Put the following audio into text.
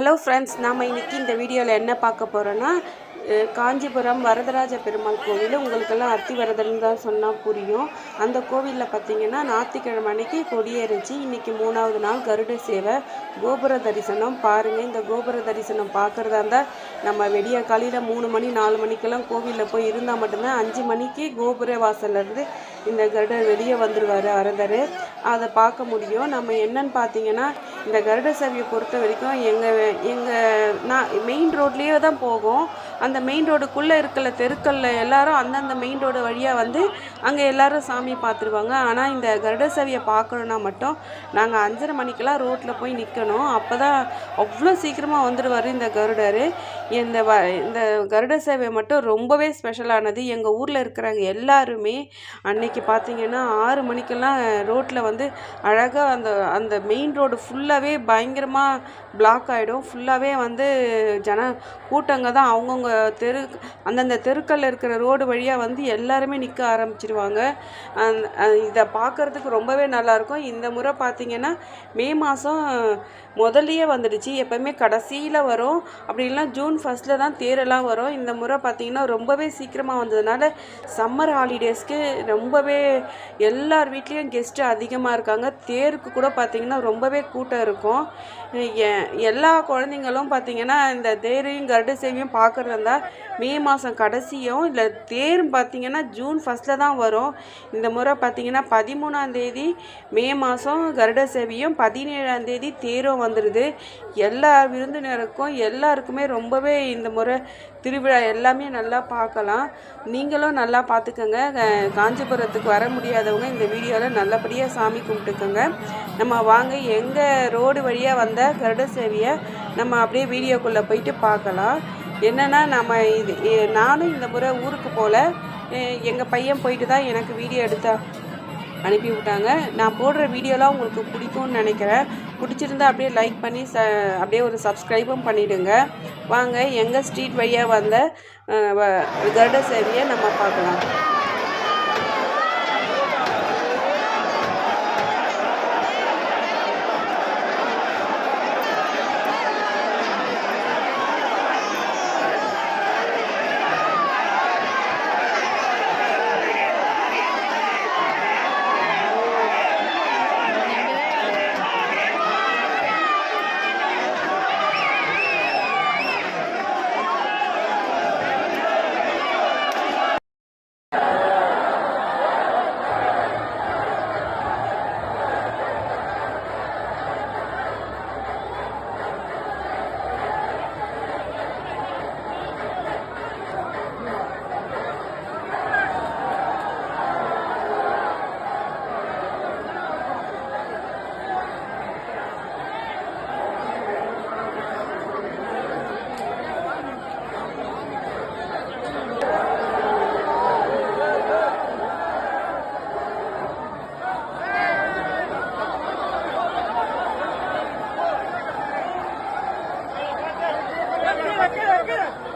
Hello friends நாம் இன்னைக்கு இந்த வீடியோவில் என்ன பார்க்க போகிறோன்னா காஞ்சிபுரம் வரதராஜ பெருமாள் கோவில். உங்களுக்கெல்லாம் அத்திவரதன் தான் சொன்னால் புரியும். அந்த கோவிலில் பார்த்தீங்கன்னா ஞாயிற்றுக்கிழமை அன்னைக்கு கொடியேறிச்சு. இன்றைக்கி மூணாவது நாள் கருட சேவை. கோபுர தரிசனம் பாருங்கள் இந்த கோபுர தரிசனம் பார்க்குறதா இருந்தால் நம்ம வெடிய காலையில் மூணு மணி நாலு மணிக்கெல்லாம் கோவிலில் போய் இருந்தால் மட்டும்தான் அஞ்சு மணிக்கு கோபுர வாசல்லேருந்து இந்த கருடர் வெளியே வந்துடுவார் அரதர் அதை பார்க்க முடியும். நம்ம என்னன்னு பார்த்தீங்கன்னா இந்த கருட சேவையை பொறுத்த வரைக்கும் எங்கள் எங்கள் நான் மெயின் ரோட்லேயே தான் போகும். அந்த மெயின் ரோடுக்குள்ளே இருக்கிற தெருக்களில் எல்லாரும் அந்தந்த மெயின் ரோடு வழியாக வந்து அங்கே எல்லாரும் சாமி பார்த்துருவாங்க. ஆனால் இந்த கருட சேவையை பார்க்கணுன்னா மட்டும் நாங்கள் அஞ்சரை மணிக்கெல்லாம் ரோட்டில் போய் நிற்கணும் அப்போ தான் அவ்வளோ சீக்கிரமாக வந்துடுவார் இந்த கருடர். இந்த வ இந்த கருட சேவை மட்டும் ரொம்பவே ஸ்பெஷலானது எங்கள் ஊரில் இருக்கிறாங்க எல்லாருமே அன்னைக்கு பார்த்தீங்கன்னா ஆறு மணிக்கெல்லாம் ரோட்டில் வந்து அழகாக அந்த அந்த மெயின் ரோடு ஃபுல்லாகவே பயங்கரமாக பிளாக் ஆகிடும் ஃபுல்லாகவே வந்து ஜன கூட்டங்க தான் அவங்கவுங்க தெரு அந்தந்த தெருக்களில் இருக்கிற ரோடு வழியாக வந்து எல்லாருமே நிற்க ஆரம்பிச்சிருவாங்க. இதை பார்க்கறதுக்கு ரொம்பவே நல்லாயிருக்கும் இந்த முறை பார்த்திங்கன்னா மே மாதம் முதல்லையே வந்துடுச்சு. எப்போவுமே கடைசியில் வரும். அப்படி இல்லைன்னா ஜூன் ஃபஸ்ட்டில் தான் தேரெல்லாம் வரும். இந்த முறை பார்த்திங்கன்னா ரொம்பவே சீக்கிரமாக வந்ததுனால சம்மர் ஹாலிடேஸ்க்கு ரொம்ப ரொம்பவே எல்லார் வீட்லேயும் கெஸ்ட்டு அதிகமாக இருக்காங்க. தேருக்கு கூட பார்த்திங்கன்னா ரொம்பவே கூட்டம் இருக்கும். எல்லா குழந்தைங்களும் பார்த்திங்கன்னா இந்த தேரையும் கருட சேவையும் பார்க்குறதா இருந்தால் மே மாதம் கடைசியும் இல்லை தேர் பார்த்தீங்கன்னா ஜூன் ஃபஸ்ட்டில் தான் வரும். இந்த முறை பார்த்திங்கன்னா பதிமூணாந்தேதி மே மாதம் கருட சேவையும் பதினேழாந்தேதி தேரும் வந்துடுது எல்லா விருந்தினருக்கும் எல்லாருக்குமே ரொம்பவே இந்த முறை திருவிழா எல்லாமே நல்லா பார்க்கலாம். நீங்களும் நல்லா பார்த்துக்கோங்க. காஞ்சிபுரத்துக்கு வர முடியாதவங்க இந்த வீடியோவில் நல்லபடியாக சாமி கும்பிட்டுக்கோங்க. நம்ம வாங்க எங்கள் ரோடு வழியாக வந்த கருட சேவையை நம்ம அப்படியே வீடியோக்குள்ளே போயிட்டு பார்க்கலாம். என்னென்னா நம்ம இது நானும் இந்த முறை ஊருக்கு போகல எங்கள் பையன் போயிட்டு தான் எனக்கு வீடியோ எடுத்தா அனுப்பி விட்டாங்க நான் போடுற வீடியோலாம் உங்களுக்கு பிடிக்கும்னு நினைக்கிறேன். பிடிச்சிருந்தா அப்படியே லைக் பண்ணி ச அப்படியே ஒரு சப்ஸ்கிரைபும் பண்ணிவிடுங்க வாங்க எங்கள் ஸ்ட்ரீட் வழியாக வந்த அஹ், வ- சேவையை நம்ம பார்க்கலாம். Look at it.